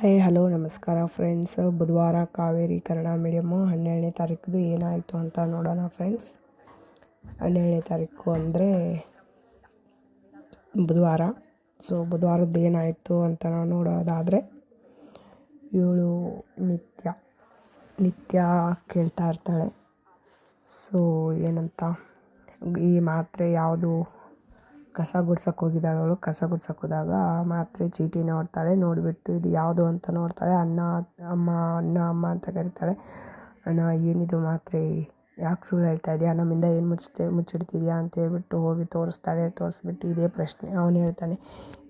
Hi, hello, ನಮಸ್ಕಾರ friends. ಬುಧವಾರ Kaveri Kannada medium ಹನ್ನೆರಡನೇ ತಾರೀಕು ಏನಾಯಿತು ಅಂತ ನೋಡೋಣ ಫ್ರೆಂಡ್ಸ್. ಹನ್ನೆರಡನೇ ತಾರೀಕು ಅಂದರೆ ಬುಧವಾರ. ಸೊ ಬುಧವಾರದ್ದು ಏನಾಯಿತು ಅಂತ ನಾವು ನೋಡೋದಾದರೆ ಇವಳು ನಿತ್ಯ ನಿತ್ಯ ಕೇಳ್ತಾ ಇರ್ತಾಳೆ. ಸೊ ಏನಂತ, ಈ ಮಾತ್ರೆ ಯಾವುದು ಕಸ ಗುಡ್ಸಕ್ಕೆ ಹೋಗಿದ್ದಾಳೆ ಅವಳು. ಕಸ ಗುಡ್ಸಕ್ಕೆ ಹೋದಾಗ ಮಾತ್ರೆ ಚೀಟಿ ನೋಡ್ತಾಳೆ. ನೋಡಿಬಿಟ್ಟು ಇದು ಯಾವುದು ಅಂತ ನೋಡ್ತಾಳೆ. ಅಣ್ಣ, ಅಮ್ಮ ಅಣ್ಣ, ಅಮ್ಮ ಅಂತ ಕರಿತಾಳೆ. ಅಣ್ಣ, ಏನಿದು ಮಾತ್ರೆ? ಯಾಕೆ ಸುಳ್ಳು ಹೇಳ್ತಾ ಇದೆಯಾ? ನಮ್ಮಿಂದ ಏನು ಮುಚ್ಚಿದೆ, ಮುಚ್ಚಿಡ್ತಿದ್ಯಾ? ಅಂತ ಹೇಳ್ಬಿಟ್ಟು ಹೋಗಿ ತೋರಿಸ್ತಾಳೆ. ತೋರಿಸ್ಬಿಟ್ಟು ಇದೇ ಪ್ರಶ್ನೆ. ಅವನು ಹೇಳ್ತಾನೆ,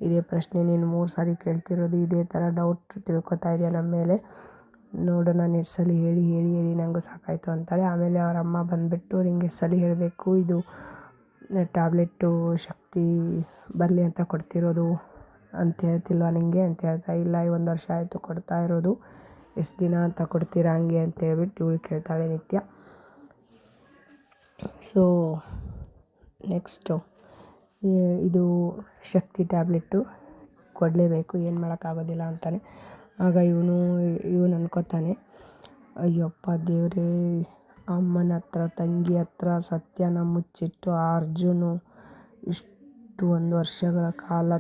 ಇದೇ ಪ್ರಶ್ನೆ ನೀನು ಮೂರು ಸಾರಿ ಕೇಳ್ತಿರೋದು. ಇದೇ ಥರ ಡೌಟ್ ತಿಳ್ಕೊತಾ ಇದೆಯಾ ನಮ್ಮ ಮೇಲೆ? ನೋಡು ನಾನು ಎಷ್ಟು ಸಲ ಹೇಳಿ ಹೇಳಿ ಹೇಳಿ ನನಗೂ ಸಾಕಾಯಿತು ಅಂತಾಳೆ. ಆಮೇಲೆ ಅವರ ಅಮ್ಮ ಬಂದುಬಿಟ್ಟು, ನಿಂಗೆ ಎಷ್ಟು ಹೇಳಬೇಕು. ಇದು ಟ್ಯಾಬ್ಲೆಟ್ಟು ಶಕ್ತಿ ಬರಲಿ ಅಂತ ಕೊಡ್ತಿರೋದು ಅಂತ ಹೇಳ್ತಿಲ್ವ ನಿನಗೆ ಅಂತ ಹೇಳ್ತಾ, ಇಲ್ಲ ಈ ಒಂದು ವರ್ಷ ಆಯಿತು ಕೊಡ್ತಾ ಇರೋದು, ಎಷ್ಟು ದಿನ ಅಂತ ಕೊಡ್ತೀರಾ ಹಂಗೆ ಅಂತ ಹೇಳ್ಬಿಟ್ಟು ಇವಳು ಕೇಳ್ತಾಳೆ ನಿತ್ಯ. ಸೊ ನೆಕ್ಸ್ಟು ಇದು ಶಕ್ತಿ ಟ್ಯಾಬ್ಲೆಟ್ಟು ಕೊಡಲೇಬೇಕು, ಏನು ಮಾಡೋಕ್ಕಾಗೋದಿಲ್ಲ ಅಂತಾನೆ. ಆಗ ಇವನು ಇವನು ಅನ್ಕೋತಾನೆ, ಅಯ್ಯಪ್ಪ ದೇವರೇ ಅಮ್ಮನ ಹತ್ರ, ತಂಗಿ ಹತ್ರ, ಸತ್ಯನ ಮುಚ್ಚಿಟ್ಟು ಆ ಅರ್ಜುನು ಇಷ್ಟು ಒಂದು ವರ್ಷಗಳ ಕಾಲ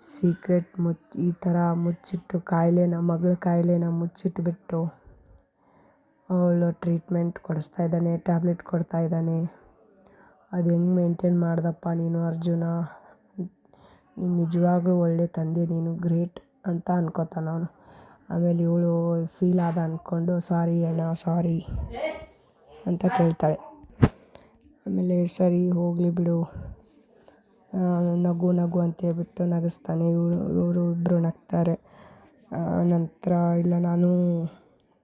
ಸೀಕ್ರೆಟ್ ಮುಚ್ಚಿ ಈ ಥರ ಮುಚ್ಚಿಟ್ಟು ಕಾಯಿಲೆನ, ಮಗಳ ಕಾಯಿಲೆನ ಮುಚ್ಚಿಟ್ಬಿಟ್ಟು ಅವಳು ಟ್ರೀಟ್ಮೆಂಟ್ ಕೊಡಿಸ್ತಾ ಇದ್ದಾನೆ ಟ್ಯಾಬ್ಲೆಟ್ ಕೊಡ್ತಾ ಇದ್ದಾನೆ. ಅದು ಹೆಂಗೆ ಮೇಂಟೈನ್ ಮಾಡ್ದಪ್ಪ ನೀನು ಅರ್ಜುನ? ನೀನು ನಿಜವಾಗ್ಲೂ ಒಳ್ಳೆ ತಂದೆ, ನೀನು ಗ್ರೇಟ್ ಅಂತ ಅನ್ಕೋತಾನ ಅವನು ಆಮೇಲೆ ಇವಳು ಫೀಲ್ ಆದ ಅಂದ್ಕೊಂಡು ಸಾರಿ ಅಣ್ಣ ಸಾರಿ ಅಂತ ಕೇಳ್ತಾಳೆ. ಆಮೇಲೆ, ಸರಿ, ಹೋಗಲಿ ಬಿಡು. ನಗು ನಗು ಅಂತ ಹೇಳ್ಬಿಟ್ಟು ನಗಿಸ್ತಾನೆ. ಇವಳು, ಇವರು ಇಬ್ಬರು ನಗ್ತಾರೆ. ನಂತರ, ಇಲ್ಲ, ನಾನು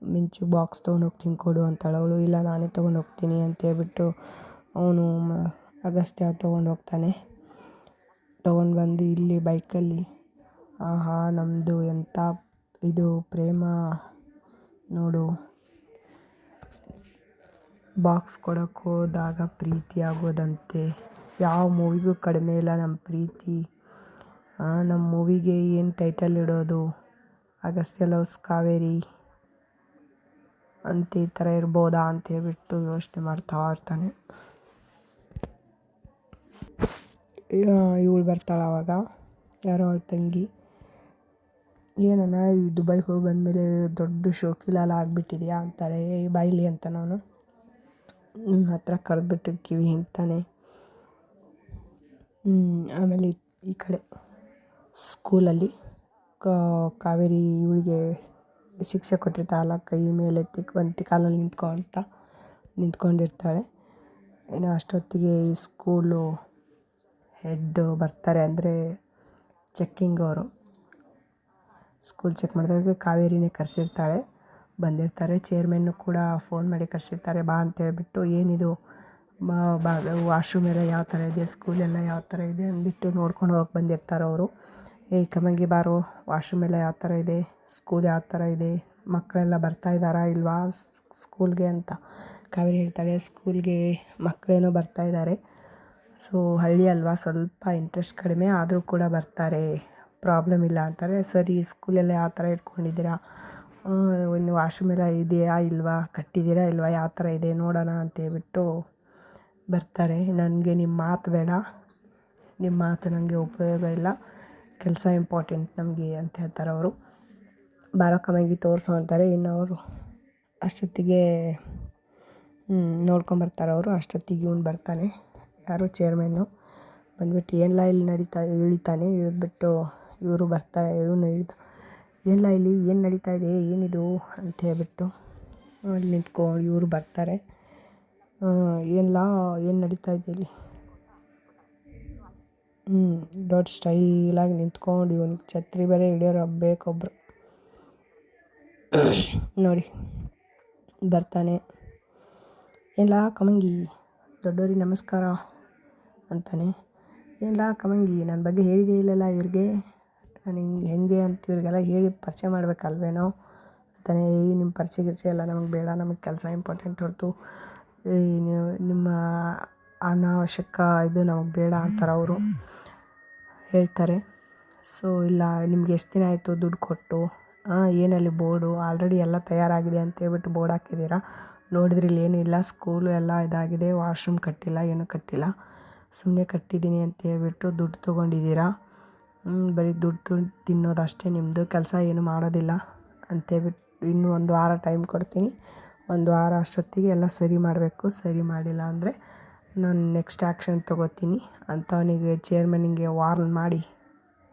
ಮಿಂಚು ಬಾಕ್ಸ್ ತೊಗೊಂಡು ಹೋಗ್ತೀನಿ ಕೊಡು ಅಂತಾಳೆ. ಅವಳು, ಇಲ್ಲ, ನಾನೇ ತೊಗೊಂಡು ಹೋಗ್ತೀನಿ ಅಂತ ಹೇಳ್ಬಿಟ್ಟು ಅವನು ಅಗಸ್ತ್ಯ ತೊಗೊಂಡು ಹೋಗ್ತಾನೆ ತೊಗೊಂಡು ಬಂದು ಇಲ್ಲಿ ಬೈಕಲ್ಲಿ ಆಹಾ ನಮ್ಮದು ಎಂಥ ಇದು ಪ್ರೇಮ, ನೋಡು. ಬಾಕ್ಸ್ ಕೊಡಕ್ಕೆ ಹೋದಾಗ ಪ್ರೀತಿ ಆಗೋದಂತೆ. ಯಾವ ಮೂವಿಗೂ ಕಡಿಮೆ ಇಲ್ಲ ನಮ್ಮ ಪ್ರೀತಿ. ನಮ್ಮ ಮೂವಿಗೆ ಏನು ಟೈಟಲ್ ಇಡೋದು? ಅಗಸ್ತ್ಯ ಲವ್ಸ್ ಕಾವೇರಿ ಅಂತ ಈ ಥರ ಇರ್ಬೋದಾ ಅಂತ ಹೇಳ್ಬಿಟ್ಟು ಯೋಚನೆ ಮಾಡ್ತಾ ಇರ್ತಾನೆ. ಇವಳು ಬರ್ತಾಳೆ ಆವಾಗ ಯಾರೋ ಅವಳ ತಂಗಿ. ಏನಣ್ಣ, ಈ ದುಬೈಗೆ ಹೋಗಿ ಬಂದಮೇಲೆ ದೊಡ್ಡ ಶೋಕಿಲಾಲ ಆಗಿಬಿಟ್ಟಿದ್ಯಾ ಅಂತಾಳೆ ಬಾಯಿಲಿ ಅಂತ ನಾನು. ನಿಮ್ಮ ಹತ್ರ ಕರೆದ್ಬಿಟ್ಟು ಕಿವಿ ಆಮೇಲೆ ಈ ಕಡೆ ಸ್ಕೂಲಲ್ಲಿ ಕಾವೇರಿ ಇವಳಿಗೆ ಶಿಕ್ಷೆ ಕೊಟ್ಟಿರ್ತಾಳಲ್ಲ ಕೈ ಮೇಲೆ ಎತ್ತಿ ಒಂದು ಕಾಲಲ್ಲಿ ನಿಂತ್ಕೊ ಅಂತ ನಿಂತ್ಕೊಂಡಿರ್ತಾಳೆ. ಏನೋ ಅಷ್ಟೊತ್ತಿಗೆ ಸ್ಕೂಲು ಹೆಡ್ಡು ಬರ್ತಾರೆ, ಅಂದರೆ ಚೆಕ್ಕಿಂಗ್ ಅವರು. ಸ್ಕೂಲ್ ಚೆಕ್ ಮಾಡಿದಾಗ ಕಾವೇರಿನೇ ಕರೆಸಿರ್ತಾಳೆ. ಬಂದಿರ್ತಾರೆ. ಚೇರ್ಮೆನ್ನು ಕೂಡ ಫೋನ್ ಮಾಡಿ ಕರೆಸಿರ್ತಾರೆ. ಬಾ ಅಂತ ಹೇಳ್ಬಿಟ್ಟು ಏನಿದು? ಬಾ, ವಾಶ್ರೂಮ್ ಎಲ್ಲ ಯಾವ ಥರ ಇದೆ? ಸ್ಕೂಲೆಲ್ಲ ಯಾವ ಥರ ಇದೆ ಅಂದ್ಬಿಟ್ಟು ನೋಡ್ಕೊಂಡು ಹೋಗಿ ಬಂದಿರ್ತಾರೆ ಅವರು. ಏ ಕಮಂಗಿ ಬಾರು. ವಾಶ್ರೂಮ್ ಎಲ್ಲ ಯಾವ ಥರ ಇದೆ? ಸ್ಕೂಲ್ ಯಾವ ಥರ ಇದೆ? ಮಕ್ಕಳೆಲ್ಲ ಬರ್ತಾ ಇದ್ದಾರಾ ಇಲ್ವಾ? ಸ್ಕೂಲ್ಗೆ ಅಂತ ಕಾವೇರಿ ಹೇಳ್ತಾಳೆ. ಸ್ಕೂಲ್ಗೆ ಮಕ್ಕಳೇನೋ ಬರ್ತಾ ಇದ್ದಾರೆ. ಸೊ, ಹಳ್ಳಿ ಅಲ್ವಾ? ಸ್ವಲ್ಪ ಇಂಟ್ರೆಸ್ಟ್ ಕಡಿಮೆ. ಆದರೂ ಕೂಡ ಬರ್ತಾರೆ. ಪ್ರಾಬ್ಲಮ್ ಇಲ್ಲ ಅಂತಾರೆ. ಸರಿ ಸ್ಕೂಲಲ್ಲಿ ಯಾವ ಥರ ಇಟ್ಕೊಂಡಿದ್ದೀರಾ? ಇನ್ನು ವಾಶ್ರೂಮ್ ಎಲ್ಲ ಇದೆಯಾ ಇಲ್ವಾ? ಕಟ್ಟಿದ್ದೀರಾ ಇಲ್ವಾ? ಯಾವ ಥರ ಇದೆ? ನೋಡೋಣ ಅಂತೇಳ್ಬಿಟ್ಟು ಬರ್ತಾರೆ. ನನಗೆ ನಿಮ್ಮ ಮಾತು ಬೇಡ. ನಿಮ್ಮ ಮಾತು ನನಗೆ ಉಪಯೋಗ ಇಲ್ಲ. ಕೆಲಸ ಇಂಪಾರ್ಟೆಂಟ್ ನಮಗೆ ಅಂತ ಹೇಳ್ತಾರೆ ಅವರು. ಬಾರೋ ತೋರಿಸು ಅಂತಾರೆ. ಇನ್ನು ಅವರು ಅಷ್ಟೊತ್ತಿಗೆ ನೋಡ್ಕೊಂಬರ್ತಾರೆ ಅವರು. ಅಷ್ಟೊತ್ತಿಗೆ ಇವ್ನು ಬರ್ತಾನೆ. ಯಾರು ಚೇರ್ಮನ್ನು ಬಂದ್ಬಿಟ್ಟು ಏನಿಲ್ಲ ಇಲ್ಲಿ ನಡೀತಾ, ಇಳಿತಾನೆ? ಇಳಿದ್ಬಿಟ್ಟು ಇವರು ಬರ್ತಾ, ಇವನು ಇಳಿದು ಎಲ್ಲ ಇಲ್ಲಿ, ಏನು ನಡೀತಾ ಇದೆ, ಏನಿದು? ಅಂತ ಹೇಳ್ಬಿಟ್ಟು ಅಲ್ಲಿ ನಿಂತ್ಕೊ, ಇವರು ಬರ್ತಾರೆ. ಎಲ್ಲ ಏನು ನಡೀತಾ ಇದೆ ಇಲ್ಲಿ? ಹ್ಞೂ ದೊಡ್ಡ ಸ್ಟೈಲಾಗಿ ನಿಂತ್ಕೊಂಡು ಇವನಿಗೆ ಛತ್ರಿ ಬೇರೆ ಹಿಡಿಯೋರು ಬೇಕೊಬ್ರು ನೋಡಿ, ಬರ್ತಾನೆ. ಎಲ್ಲ ಕಮಂಗಿ ದೊಡ್ಡವ್ರಿಗೆ ನಮಸ್ಕಾರ, ಅಂತಾನೆ. ಎಲ್ಲ ಕಮಂಗಿ ನನ್ನ ಬಗ್ಗೆ ಹೇಳಿದೆ ಇಲ್ಲಲ್ಲ ಇವ್ರಿಗೆ? ನಾನು ಹಿಂಗೆ, ಹೆಂಗೆ ಅಂತ ಇವರಿಗೆಲ್ಲ ಹೇಳಿ ಪರಿಚಯ ಮಾಡಬೇಕಲ್ವೇನೋ? ಅಂತಾನೆ ಈ ನಿಮ್ಮ ಪರಿಚಯ ಗಿರ್ಚೆ ಎಲ್ಲ ನಮಗೆ ಬೇಡ, ನಮಗೆ ಕೆಲಸ ಇಂಪಾರ್ಟೆಂಟ್ ಹೊರತು. ನಿಮ್ಮ ಅನಾವಶ್ಯಕ ಇದು ನಮಗೆ ಬೇಡ ಅಂತಾರೆ ಅವರು. ಹೇಳ್ತಾರೆ. ಸೊ, ಇಲ್ಲ, ನಿಮ್ಗೆ ಎಷ್ಟು ದಿನ ಆಯಿತು ದುಡ್ಡು ಕೊಟ್ಟು? ಏನಲ್ಲಿ ಬೋರ್ಡು? ಆಲ್ರೆಡಿ ಎಲ್ಲ ತಯಾರಾಗಿದೆ ಅಂತ ಹೇಳ್ಬಿಟ್ಟು ಬೋರ್ಡ್ ಹಾಕಿದ್ದೀರಾ? ನೋಡಿದ್ರೆ ಇಲ್ಲಿ ಏನೂ ಇಲ್ಲ, ಸ್ಕೂಲು ಎಲ್ಲ ಇದಾಗಿದೆ, ವಾಶ್ರೂಮ್ ಕಟ್ಟಿಲ್ಲ, ಏನೂ ಕಟ್ಟಿಲ್ಲ. ಸುಮ್ಮನೆ ಕಟ್ಟಿದ್ದೀನಿ ಅಂತ ಹೇಳ್ಬಿಟ್ಟು ದುಡ್ಡು ತೊಗೊಂಡಿದ್ದೀರಾ? ಬರೀ ದುಡ್ಡು ತಿನ್ನೋದು ಅಷ್ಟೇ ನಿಮ್ಮದು ಕೆಲಸ ಏನು ಮಾಡೋದಿಲ್ಲ ಅಂತೇಳ್ಬಿಟ್ಟು ಇನ್ನೂ ಒಂದು ವಾರ ಟೈಮ್ ಕೊಡ್ತೀನಿ. ಒಂದು ವಾರ ಅಷ್ಟೊತ್ತಿಗೆ ಎಲ್ಲ ಸರಿ ಮಾಡಬೇಕು, ಸರಿ ಮಾಡಿಲ್ಲ ಅಂದರೆ ನಾನು ನೆಕ್ಸ್ಟ್ ಆ್ಯಕ್ಷನ್ ತೊಗೋತೀನಿ. ಅಂತ ಅವನಿಗೆ ಚೇರ್ಮನಿಗೆ ವಾರ್ನ್ ಮಾಡಿ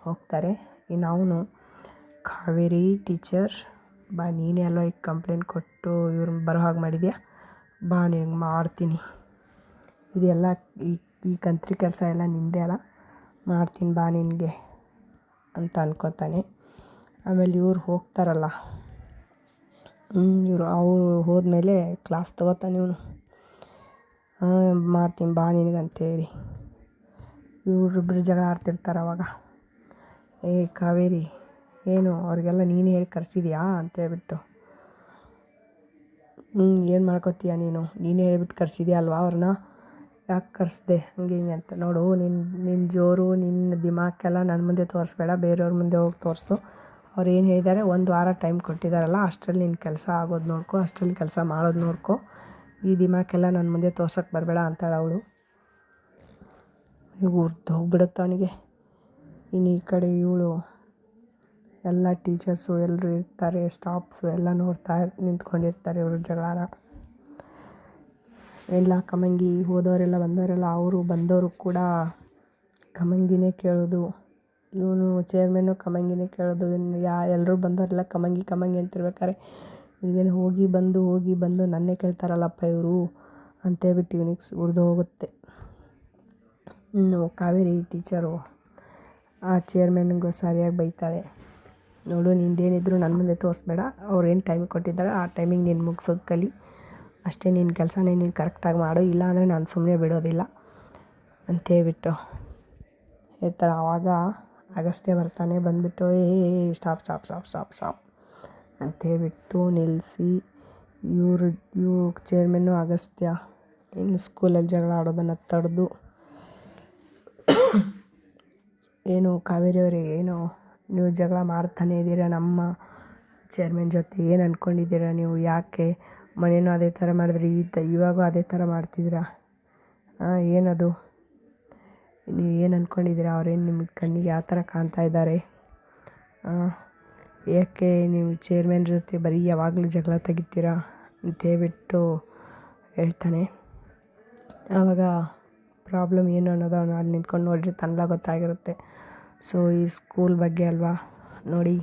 ಹೋಗ್ತಾರೆ. ಇನ್ನು ಅವನು ಕಾವೇರಿ ಟೀಚರ್ ಬಾ ನೀನೇ ಅಲ್ವ ಈಗ ಕಂಪ್ಲೇಂಟ್ ಕೊಟ್ಟು ಇವ್ರನ್ನ ಬರೋ ಹಾಗೆ ಮಾಡಿದ್ಯಾ? ಬಾ ನಿನಗೆ ಮಾಡ್ತೀನಿ. ಇದೆಲ್ಲ ಈ ಈ ಕಂತ್ರಿ ಕೆಲಸ ಎಲ್ಲ ನಿಂದೆ ಅಲ್ಲ. ಮಾಡ್ತೀನಿ ಬಾ ನಿನಗೆ. ಅಂತ ಅನ್ಕೋತಾನೆ. ಆಮೇಲೆ ಇವ್ರು ಹೋಗ್ತಾರಲ್ಲ. ಇವರು ಅವರು ಹೋದ್ಮೇಲೆ ಕ್ಲಾಸ್ ತಗೋತಾನೆ ಇವನು. ಮಾಡ್ತೀನಿ ಬಾ ನಿನಗಂತೇಳಿ. ಇವರಿಬ್ಬರು ಜಗಳ ಆಡ್ತಿರ್ತಾರೆ ಅವಾಗ. ಏ, ಕಾವೇರಿ, ಏನು ಅವ್ರಿಗೆಲ್ಲ ನೀನು ಹೇಳಿ ಕರೆಸಿದ್ಯಾ ಅಂತೇಳ್ಬಿಟ್ಟು ಹ್ಞೂ ಏನು ಮಾಡ್ಕೋತೀಯ ನೀನು? ನೀನೇ ಹೇಳ್ಬಿಟ್ಟು ಕರೆಸಿದ್ಯಾ ಅಲ್ವಾ ಅವ್ರನ್ನ? ಯಾಕೆ ಕರೆಸ್ದೆ? ಹಂಗೆ ಹಿಂಗೆ ಅಂತ. ನೋಡು ನಿನ್ನ ನಿನ್ನ ಜೋರು ದಿಮಾಕೆಲ್ಲ ನನ್ನ ಮುಂದೆ ತೋರಿಸ್ಬೇಡ, ಬೇರೆಯವ್ರ ಮುಂದೆ ಹೋಗಿ ತೋರಿಸು. ಅವ್ರು ಏನು ಹೇಳಿದ್ದಾರೆ ಒಂದು ವಾರ ಟೈಮ್ ಕೊಟ್ಟಿದ್ದಾರಲ್ಲ ಅಷ್ಟರಲ್ಲಿ ನಿನ್ನ ಕೆಲಸ ಆಗೋದು ನೋಡ್ಕೊ, ಅಷ್ಟರಲ್ಲಿ ಕೆಲಸ ಮಾಡೋದು ನೋಡ್ಕೊ. ಈ ದಿಮಾಕೆಲ್ಲ ನನ್ನ ಮುಂದೆ ತೋರ್ಸೋಕ್ಕೆ ಬರಬೇಡ ಅಂತಾಳೆ ಅವಳು. ಉರ್ದು ಹೋಗ್ಬಿಡುತ್ತೆ ಅವನಿಗೆ. ಇನ್ನು ಈ ಕಡೆ ಇವಳು, ಎಲ್ಲ ಟೀಚರ್ಸು ಎಲ್ಲರೂ ಇರ್ತಾರೆ ಸ್ಟಾಫ್ಸು ಎಲ್ಲ ನೋಡ್ತಾ ನಿಂತ್ಕೊಂಡಿರ್ತಾರೆ ಇವರು ಜಗಳನ. ಎಲ್ಲ ಕಮಂಗಿ ಹೋದವರೆಲ್ಲ ಬಂದವರೆಲ್ಲ, ಅವರು ಬಂದವರು ಕೂಡ ಕಮಂಗಿನೇ ಕೇಳೋದು. ಇವನು ಚೇರ್ಮೆನ್ನು ಕಮಂಗಿನೇ ಕೇಳೋದು. ಇನ್ನು ಯಾ ಎಲ್ಲರೂ ಬಂದವರೆಲ್ಲ ಕಮಂಗಿ ಕಮಂಗಿ ಅಂತಿರ್ಬೇಕಾರೆ ಇವನಿಗೇನು ಹೋಗಿ ಬಂದು ಹೋಗಿ ಬಂದು ನನ್ನೇ ಕೇಳ್ತಾರಲ್ಲಪ್ಪ ಇವರು ಅಂತೇಳ್ಬಿಟ್ಟು ಇವನಿಗೆ ಉರಿದು ಹೋಗುತ್ತೆ. ಇನ್ನು ಕಾವೇರಿ ಟೀಚರು ಆ ಚೇರ್ಮೆನ್ಗು ಸರಿಯಾಗಿ ಬೈತಾಳೆ. ನೋಡು, ನಿಂದೇನಿದ್ರು ನನ್ನ ಮುಂದೆ ತೋರಿಸ್ಬೇಡ. ಅವ್ರು ಏನು ಟೈಮ್ ಕೊಟ್ಟಿದ್ದಾರೆ ಆ ಟೈಮಿಗೆ ನೀನು ಮುಗಿಸೋದು ಕಲಿ. ಅಷ್ಟೇ ನಿನ್ನ ಕೆಲಸನೇ ನೀನು ಕರೆಕ್ಟಾಗಿ ಮಾಡು. ಇಲ್ಲ ಅಂದರೆ ನಾನು ಸುಮ್ಮನೆ ಬಿಡೋದಿಲ್ಲ ಅಂತೇಳ್ಬಿಟ್ಟು ಹೇಳ್ತಾರೆ ಆವಾಗ ಅಗಸ್ತ್ಯ ಬರ್ತಾನೆ ಬಂದುಬಿಟ್ಟು, ಏ stop stop stop stop stop ಅಂತೇಳ್ಬಿಟ್ಟು ನಿಲ್ಲಿಸಿ, ಇವರು ಇವು ಚೇರ್ಮನ್ನು ಅಗಸ್ತ್ಯ ಇನ್ನು ಸ್ಕೂಲಲ್ಲಿ ಜಗಳ ಆಡೋದನ್ನು ತಡೆದು, ಏನು ಕಾವೇರಿ ಅವರಿಗೆ ಏನು ನೀವು ಜಗಳ ಮಾಡ್ತಾನೆ ಇದ್ದೀರಾ ನಮ್ಮ ಚೇರ್ಮನ್ ಜೊತೆ, ಏನು ಅಂದ್ಕೊಂಡಿದ್ದೀರಾ ನೀವು, ಯಾಕೆ ಮನೇನೂ ಅದೇ ಥರ ಮಾಡಿದ್ರಿ ಈ ತ ಇವಾಗೂ ಅದೇ ಥರ ಮಾಡ್ತಿದ್ದೀರಾ? ಏನದು? ನೀವು ಏನು ಅಂದ್ಕೊಂಡಿದ್ದೀರಾ ಅವ್ರೇನು ನಿಮ್ಮ ಕಣ್ಣಿಗೆ ಯಾವ ಥರ ಕಾಣ್ತಾ ಇದ್ದಾರೆ? ಯಾಕೆ ನೀವು ಚೇರ್ಮನ್ ಜೊತೆ ಬರೀ ಯಾವಾಗಲೂ ಜಗಳ ತೆಗಿತೀರಾ? ಅಂತೇಳ್ಬಿಟ್ಟು ಹೇಳ್ತಾನೆ. ಆವಾಗ ಪ್ರಾಬ್ಲಮ್ ಏನು ಅನ್ನೋದು ಅವನು ಅಲ್ಲಿ ನಿಂತ್ಕೊಂಡು ನೋಡಿದ್ರೆ ತನ್ನಲ್ಲ ಗೊತ್ತಾಗಿರುತ್ತೆ. ಸೊ ಈ ಸ್ಕೂಲ್ ಬಗ್ಗೆ ಅಲ್ವಾ? ನೋಡಿ,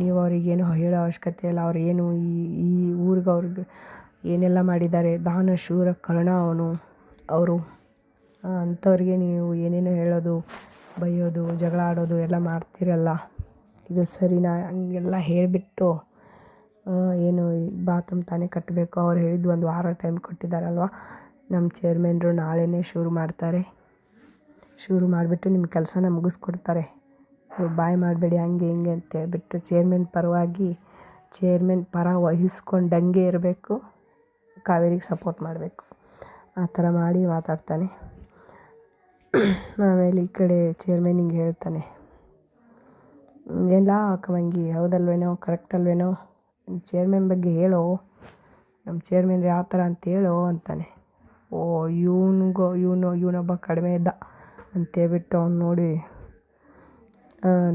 ನೀವು ಅವರಿಗೇನು ಹೇಳೋ ಅವಶ್ಯಕತೆ ಇಲ್ಲ. ಅವ್ರು ಏನು ಈ ಈ ಊರಿಗೆ ಅವ್ರಿಗೆ ಏನೆಲ್ಲ ಮಾಡಿದ್ದಾರೆ? ದಾನ, ಶೂರ, ಕರ್ಣ ಅವನು, ಅವರು. ಅಂಥವ್ರಿಗೆ ನೀವು ಏನೇನೋ ಹೇಳೋದು, ಬೈಯೋದು, ಜಗಳ ಆಡೋದು ಎಲ್ಲ ಮಾಡ್ತೀರಲ್ಲ. ಇದು ಸರಿನಾ ಹಂಗೆಲ್ಲ ಹೇಳಿಬಿಟ್ಟು ಏನು ಬಾತ್ರೂಮ್ ತಾನೇ ಕಟ್ಟಬೇಕು. ಅವ್ರು ಹೇಳಿದ್ದು ಒಂದು ವಾರ ಟೈಮ್ ಕೊಟ್ಟಿದ್ದಾರಲ್ವ? ನಮ್ಮ ಚೇರ್ಮನ್ರು ನಾಳೆನೇ ಶುರು ಮಾಡ್ತಾರೆ. ಶುರು ಮಾಡಿಬಿಟ್ಟು ನಿಮ್ಮ ಕೆಲಸನ ಮುಗಿಸ್ಕೊಡ್ತಾರೆ. ನೀವು ಬಾಯ್ ಮಾಡಬೇಡಿ, ಹಂಗೆ ಹಿಂಗೆ ಅಂತ ಹೇಳ್ಬಿಟ್ಟು ಚೇರ್ಮನ್ ಪರವಾಗಿ ಚೇರ್ಮನ್ ಪರ ವಹಿಸ್ಕೊಂಡಂಗೆ ಇರಬೇಕು. ಕಾವೇರಿಗೆ ಸಪೋರ್ಟ್ ಮಾಡಬೇಕು. ಆ ಥರ ಮಾಡಿ ಮಾತಾಡ್ತಾನೆ. ಆಮೇಲೆ ಈ ಕಡೆ ಚೇರ್ಮನಿಗೆ ಹೇಳ್ತಾನೆ, ಎಲ್ಲ ಕಮಂಗಿ, ಹೌದಲ್ವೇನೋ ಕರೆಕ್ಟ್ ಅಲ್ವೇನೋ ಚೇರ್ಮನ್ ಬಗ್ಗೆ ಹೇಳೋ ನಮ್ಮ ಚೇರ್ಮನ್ ಯಾವ ಥರ ಅಂತ ಹೇಳೋ, ಅಂತಾನೆ. ಓ, ಇವನಿಗೋ, ಇವನು, ಇವನೊಬ್ಬ ಕಡಿಮೆ ಇದ್ದ ಅಂತೇಳ್ಬಿಟ್ಟು ಅವ್ನು ನೋಡಿ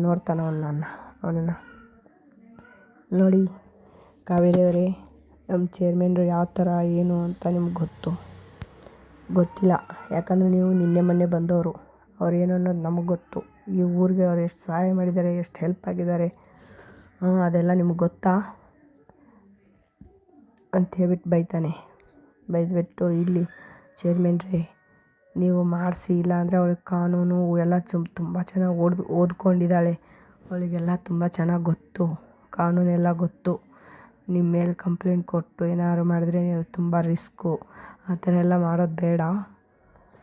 ನೋಡ್ತಾನೆ ಅವನು ನನ್ನ, ಅವನನ್ನು. ನೋಡಿ ಕಾವೇರಿ ಅವರೇ ನಮ್ಮ ಚೇರ್ಮನ್ರು ಯಾವ ಥರ ಏನು ಅಂತ ನಿಮ್ಗೆ ಗೊತ್ತು. ಗೊತ್ತಿಲ್ಲ. ಯಾಕಂದರೆ ನೀವು ನಿನ್ನೆ ಮೊನ್ನೆ ಬಂದವರು. ಅವ್ರು ಏನು ಅನ್ನೋದು ನಮಗೆ ಗೊತ್ತು. ಈ ಊರಿಗೆ ಅವ್ರು ಎಷ್ಟು ಸಹಾಯ ಮಾಡಿದ್ದಾರೆ, ಎಷ್ಟು ಹೆಲ್ಪ್ ಆಗಿದ್ದಾರೆ ಅದೆಲ್ಲ ನಿಮ್ಗೆ ಗೊತ್ತಾ? ಅಂತ ಹೇಳ್ಬಿಟ್ಟು ಬೈತಾನೆ. ಬೈದ್ಬಿಟ್ಟು, ಇಲ್ಲಿ ಚೇರ್ಮನ್ರೇ ನೀವು ಮಾಡಿಸಿ, ಇಲ್ಲಾಂದರೆ ಅವಳಿಗೆ ಕಾನೂನು ಎಲ್ಲ ಚುಮ್ ತುಂಬ ಚೆನ್ನಾಗಿ ಓದ್ ಓದ್ಕೊಂಡಿದ್ದಾಳೆ. ಅವಳಿಗೆಲ್ಲ ತುಂಬ ಚೆನ್ನಾಗಿ ಗೊತ್ತು. ಕಾನೂನೆಲ್ಲ ಗೊತ್ತು. ನಿಮ್ಮ ಮೇಲೆ ಕಂಪ್ಲೇಂಟ್ ಕೊಟ್ಟು ಏನಾದ್ರು ಮಾಡಿದ್ರೆ ನೀವು ತುಂಬ ರಿಸ್ಕು. ಆ ಥರ ಎಲ್ಲ ಮಾಡೋದು ಬೇಡ.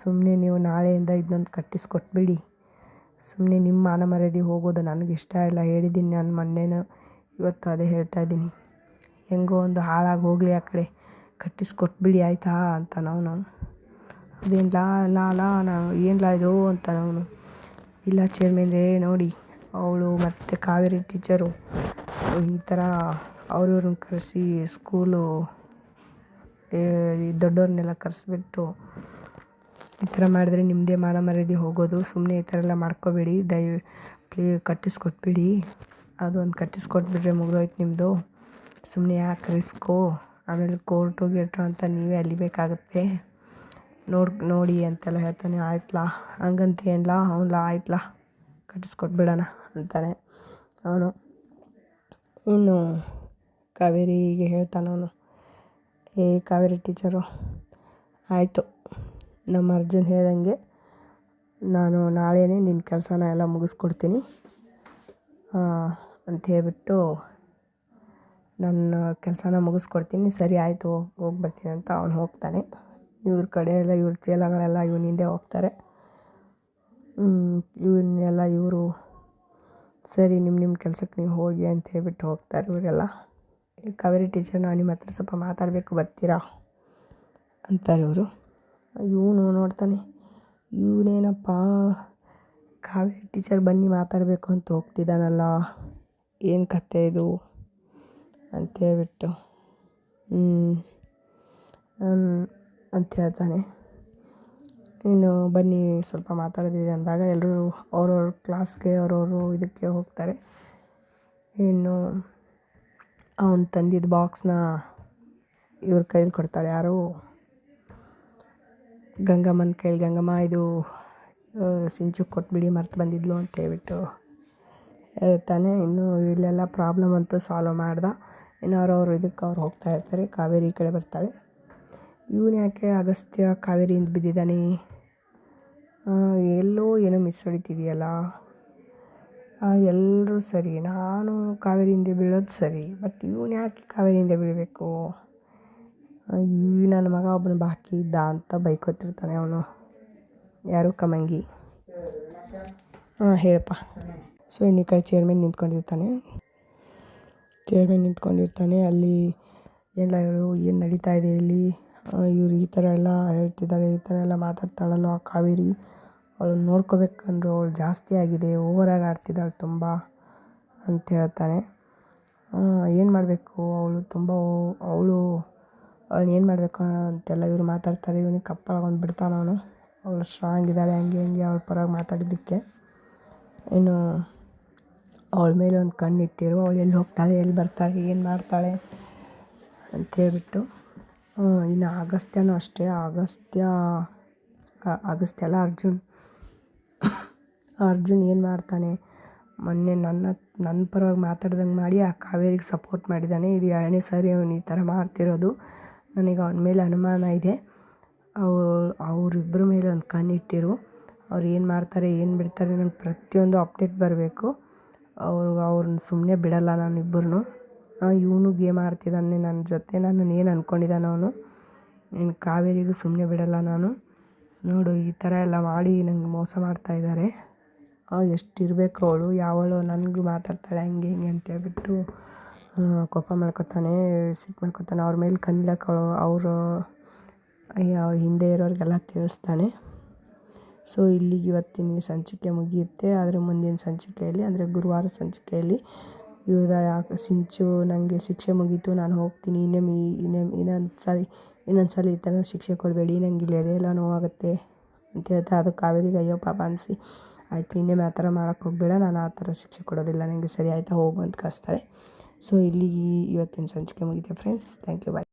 ಸುಮ್ಮನೆ ನೀವು ನಾಳೆಯಿಂದ ಇದನ್ನೊಂದು ಕಟ್ಟಿಸ್ಕೊಟ್ಬಿಡಿ. ಸುಮ್ಮನೆ ನಿಮ್ಮ ಮಾನ ಮರ್ಯಾದೆ ಹೋಗೋದು ನನಗೆ ಇಷ್ಟ ಇಲ್ಲ. ಹೇಳಿದ್ದೀನಿ ನಾನು ಮೊನ್ನೆನೂ ಇವತ್ತು ಅದೇ ಹೇಳ್ತಾ ಇದ್ದೀನಿ. ಹೆಂಗೋ ಒಂದು ಹಾಳಾಗಿ ಹೋಗಲಿ ಆ ಕಡೆ. ಕಟ್ಟಿಸ್ಕೊಟ್ಬಿಡಿ ಆಯಿತಾ ಅಂತ ನಾವು ನಾವು ಅದೇನು ಲಾ ಲಾ ಲಾ ನಾವು ಏನು ಲಾ ಇದು ಅಂತ ಅವನು ಇಲ್ಲ ಚೇರ್ಮನ್ರೇ, ನೋಡಿ. ಅವಳು ಮತ್ತು ಕಾವೇರಿ ಟೀಚರು. ಈ ಥರ ಅವ್ರಿವ್ರನ್ನ ಕರೆಸಿ ಸ್ಕೂಲು ದೊಡ್ಡವ್ರನ್ನೆಲ್ಲ ಕರೆಸ್ಬಿಟ್ಟು ಈ ಥರ ಮಾಡಿದ್ರೆ ನಿಮ್ಮದೇ ಮಾನ ಮರ್ಯಾದೆ ಹೋಗೋದು. ಸುಮ್ಮನೆ ಈ ಥರ ಎಲ್ಲ ಮಾಡ್ಕೋಬೇಡಿ. ದಯ ಪ್ಲೀ ಕಟ್ಟಿಸ್ಕೊಟ್ಬಿಡಿ. ಅದೊಂದು ಕಟ್ಟಿಸ್ಕೊಟ್ಬಿಟ್ರೆ ಮುಗಿದೋಯ್ತು ನಿಮ್ಮದು ಸುಮ್ಮನೆ ಯಾಕೆ ರಿಸ್ಕು? ಆಮೇಲೆ ಕೋರ್ಟು ಗೀರ್ಟು ಅಂತ ನೀವೇ ಅಲಿಬೇಕಾಗುತ್ತೆ ನೋಡಿ ನೋಡಿ ಅಂತೆಲ್ಲ ಹೇಳ್ತಾನೆ ಆಯ್ತಲ್ಲ ಹಂಗಂತೀಯಲ್ಲ ಹ್ಞೂನ್ಲ ಆಯ್ತಲ್ಲ ಕಟ್ಟಿಸ್ಕೊಟ್ಬಿಡೋಣ ಅಂತಾನೆ. ಅವನು, ಇನ್ನು ಕಾವೇರಿಗೆ ಹೇಳ್ತಾನೆ ಅವನು. ಏ ಕಾವೇರಿ ಟೀಚರು ಆಯಿತು. ನಮ್ಮ ಅರ್ಜುನ್ ಹೇಳ್ದಂಗೆ ನಾನು ನಾಳೆನೇ ನಿನ್ನ ಕೆಲಸನ ಎಲ್ಲ ಮುಗಿಸ್ಕೊಡ್ತೀನಿ. ಅಂತ ಹೇಳ್ಬಿಟ್ಟು ನನ್ನ ಕೆಲಸನ ಮುಗಿಸ್ಕೊಡ್ತೀನಿ. ಸರಿ ಆಯಿತು, ಹೋಗಿ ಬರ್ತೀನಿ ಅಂತ ಅವನು ಹೋಗ್ತಾನೆ. ಇವ್ರ ಕಡೆ ಎಲ್ಲ ಇವ್ರ ಚೇಲಗಳೆಲ್ಲ ಇವನ ಹಿಂದೆ ಹೋಗ್ತಾರೆ. ಇವನ್ನೆಲ್ಲ ಇವರು, ಸರಿ ನಿಮ್ಮ ನಿಮ್ಮ ಕೆಲಸಕ್ಕೆ ನೀವು ಹೋಗಿ ಅಂತ ಹೇಳ್ಬಿಟ್ಟು ಹೋಗ್ತಾರೆ ಇವರೆಲ್ಲ. ಕಾವೇರಿ ಟೀಚರ್ ನಾನು ನಿಮ್ಮ ಹತ್ರ ಸ್ವಲ್ಪ ಮಾತಾಡಬೇಕು, ಬರ್ತೀರಾ? ಅಂತಾರೆ ಅವರು. ಇವನು ನೋಡ್ತಾನೆ, ಇವನೇನಪ್ಪ, ಕಾವೇರಿ ಟೀಚರ್ ಬನ್ನಿ ಮಾತಾಡಬೇಕು ಅಂತ ಹೋಗ್ತಿದ್ದಾನಲ್ಲ, ಏನು ಕತೆ ಇದು? ಅಂತ ಹೇಳ್ಬಿಟ್ಟು ಅಂತ ಹೇಳ್ತಾನೆ. ಇನ್ನು ಬನ್ನಿ ಸ್ವಲ್ಪ ಮಾತಾಡೋದಿದೆ ಅಂದಾಗ ಎಲ್ಲರೂ ಅವ್ರವ್ರ ಕ್ಲಾಸ್ಗೆ ಅವ್ರವರು ಇದಕ್ಕೆ ಹೋಗ್ತಾರೆ. ಇನ್ನು ಅವ್ನು ತಂದಿದ್ದ ಬಾಕ್ಸ್ನ ಇವ್ರ ಕೈಲಿ ಕೊಡ್ತಾಳೆ. ಯಾರು ಗಂಗಮ್ಮನ ಕೈಲಿ, ಗಂಗಮ್ಮ ಇದು ಸಿಂಚು ಕೊಟ್ಬಿಡಿ ಮರ್ತು ಬಂದಿದ್ಲು ಅಂತ ಹೇಳ್ಬಿಟ್ಟು ತಾನೇ ಇನ್ನೂ ಇಲ್ಲೆಲ್ಲ ಪ್ರಾಬ್ಲಮ್ ಅಂತೂ ಸಾಲ್ವ್ ಮಾಡ್ದ. ಇನ್ನು ಅವ್ರವ್ರ ಇದಕ್ಕೆ ಅವ್ರು ಹೋಗ್ತಾ ಇರ್ತಾರೆ. ಕಾವೇರಿ ಕಡೆ ಬರ್ತಾಳೆ. ಇವನು ಯಾಕೆ ಅಗಸ್ತ್ಯ ಕಾವೇರಿಯಿಂದ ಬಿದ್ದಿದ್ದಾನೆ? ಎಲ್ಲೋ ಏನೋ ಮಿಸ್ ಹೊಡಿತಿದೆಯಲ್ಲ. ಎಲ್ಲರೂ ಸರಿ. ನಾನು ಕಾವೇರಿಯಿಂದ ಬೀಳೋದು ಸರಿ ಬಟ್ ಇವನು ಯಾಕೆ ಕಾವೇರಿಯಿಂದ ಬೀಳಬೇಕು? ಈ ನನ್ನ ಮಗ ಒಬ್ಬನು ಬಾಕಿ ಇದ್ದ ಅಂತ ಬೈಕೋತಿರ್ತಾನೆ ಅವನು. ಯಾರು ಕಮಂಗಿ? ಹಾಂ ಹೇಳಪ್ಪ. ಸೊ ಇನ್ನು ಕಡೆ ಚೇರ್ಮನ್ ನಿಂತ್ಕೊಂಡಿರ್ತಾನೆ. ಚೇರ್ಮನ್ ನಿಂತ್ಕೊಂಡಿರ್ತಾನೆ. ಅಲ್ಲಿ ಎಲ್ಲ ಇವರು ಏನು ನಡೀತಾ ಇದೆ ಇಲ್ಲಿ? ಇವ್ರು ಈ ಥರ ಎಲ್ಲ ಹೇಳ್ತಿದ್ದಾರೆ, ಈ ಥರ ಎಲ್ಲ ಮಾತಾಡ್ತಾಳಲ್ಲ ಆ ಕಾವೇರಿ? ಅವಳು ನೋಡ್ಕೋಬೇಕಂದ್ರೆ ಅವಳು ಜಾಸ್ತಿ ಆಗಿದೆ ಓವರಾಗಿ ಆಡ್ತಿದ್ದಾಳೆ ತುಂಬ ಅಂತ ಹೇಳ್ತಾನೆ. ಏನು ಮಾಡಬೇಕು? ಅವಳು ತುಂಬ ಅವಳು ಅವಳು ಏನು ಮಾಡಬೇಕು ಅಂತೆಲ್ಲ ಇವರು ಮಾತಾಡ್ತಾರೆ. ಇವನಿಗೆ ಕಪ್ಪ ಒಂದು ಬಿಡ್ತಾನೆ ಅವನು. ಅವಳು ಸ್ಟ್ರಾಂಗ್ ಇದ್ದಾಳೆ, ಹಂಗೆ ಹಂಗೆ ಅವಳ ಪರವಾಗಿ ಮಾತಾಡಿದ್ದಕ್ಕೆ. ಏನು ಅವಳ ಮೇಲೆ ಒಂದು ಕಣ್ಣು ಇಟ್ಟಿರು ಅವಳು ಎಲ್ಲಿ ಹೋಗ್ತಾಳೆ, ಎಲ್ಲಿ ಬರ್ತಾಳೆ, ಏನು ಮಾಡ್ತಾಳೆ ಅಂತೇಳ್ಬಿಟ್ಟು ಇನ್ನು ಅಗಸ್ತ್ಯನೂ ಅಷ್ಟೇ. ಅಗಸ್ತ್ಯ ಅಗಸ್ತ್ಯ ಅಲ್ಲ ಅರ್ಜುನ್. ಅರ್ಜುನ್ ಏನು ಮಾಡ್ತಾನೆ? ಮೊನ್ನೆ ನನ್ನ ನನ್ನ ಪರವಾಗಿ ಮಾತಾಡ್ದಂಗೆ ಮಾಡಿ ಆ ಕಾವೇರಿಗೆ ಸಪೋರ್ಟ್ ಮಾಡಿದ್ದಾನೆ ಇದು ಎರಡನೇ ಸಾರಿ ಅವನು ಈ ಥರ ಮಾಡ್ತಿರೋದು. ನನಗೆ ಅವನ ಮೇಲೆ ಅನುಮಾನ ಇದೆ. ಅವ್ರು ಅವರಿಬ್ಬರ ಮೇಲೆ ಒಂದು ಕಣ್ಣಿಟ್ಟಿರು ಅವ್ರು ಏನು ಮಾಡ್ತಾರೆ, ಏನು ಬಿಡ್ತಾರೆ ನನಗೆ ಪ್ರತಿಯೊಂದು ಅಪ್ಡೇಟ್ ಬರಬೇಕು. ಅವರು ಅವ್ರನ್ನ ಸುಮ್ಮನೆ ಬಿಡಲ್ಲ ನಾನು ಇಬ್ಬರನ್ನೂ ಇವನು ಗೇಮ್ ಆಡ್ತಿದ್ದಾನೆ ನನ್ನ ಜೊತೆ. ನನ್ನನ್ನು ಏನು ಅಂದ್ಕೊಂಡಿದ್ದಾನೆ ಅವನು? ನಿನ್ನ ಕಾವೇರಿಗೂ ಸುಮ್ಮನೆ ಬಿಡಲ್ಲ ನಾನು. ನೋಡು, ಈ ಥರ ಎಲ್ಲ ಮಾಡಿ ನಂಗೆ ಮೋಸ ಮಾಡ್ತಾಯಿದ್ದಾರೆ ಎಷ್ಟು ಇರಬೇಕು ಅವಳು, ಯಾವಳು ನನಗೂ ಮಾತಾಡ್ತಾಳೆ, ಹಂಗೆ ಹಿಂಗೆ ಅಂತ ಹೇಳ್ಬಿಟ್ಟು ಕೋಪ ಮಾಡ್ಕೊತಾನೆ, ಸಿಟ್ಟು ಮಾಡ್ಕೊತಾನೆ. ಅವ್ರ ಮೇಲೆ ಕಣ್ಣಿಡಕ್ಕೆ ಅವಳು, ಅವರು ಅವ್ರ ಹಿಂದೆ ಇರೋರಿಗೆಲ್ಲ ತಿಳಿಸ್ತಾನೆ ಸೊ ಇಲ್ಲಿಗೆ ಇವತ್ತಿನ ಸಂಚಿಕೆ ಮುಗಿಯುತ್ತೆ. ಆದರೆ ಮುಂದಿನ ಸಂಚಿಕೆಯಲ್ಲಿ, ಅಂದರೆ ಗುರುವಾರ ಸಂಚಿಕೆಯಲ್ಲಿ ಯಾಕೆ, ಸಿಂಚು ನನಗೆ ಶಿಕ್ಷೆ ಮುಗೀತು, ನಾನು ಹೋಗ್ತೀನಿ, ಇನ್ನೊಮ್ಮೆ ಇನ್ನೊಮ್ಮೆ ಇನ್ನೊಂದು ಸಾರಿ, ಇನ್ನೊಂದು ಸಲ ಈ ಥರ ಶಿಕ್ಷೆ ಕೊಡಬೇಡಿ, ನಂಗೆ ಇಲ್ಲಿ ಅದೆಲ್ಲ ನೋವಾಗುತ್ತೆ, ಅಂತ ಹೇಳ್ತಾ, ಅದು ಕಾವೇರಿಗೆ ಅಯ್ಯೋ ಪಾಪ ಅನಿಸಿ. ಆಯಿತು ಇನ್ನೊಮ್ಮೆ ಆ ಥರ ಮಾಡೋಕ್ಕೆ ಹೋಗಬೇಡ, ನಾನು ಆ ಥರ ಶಿಕ್ಷೆ ಕೊಡೋದಿಲ್ಲ ನನಗೆ ಸರಿ ಆಯಿತಾ ಹೋಗು ಅಂತ ಕಳಿಸ್ತಾಳೆ ಸೊ ಇಲ್ಲಿಗೆ ಇವತ್ತಿನ ಸಂಚಿಕೆ ಮುಗಿತೆ ಫ್ರೆಂಡ್ಸ್ ಥ್ಯಾಂಕ್ ಯು ಬಾಯ್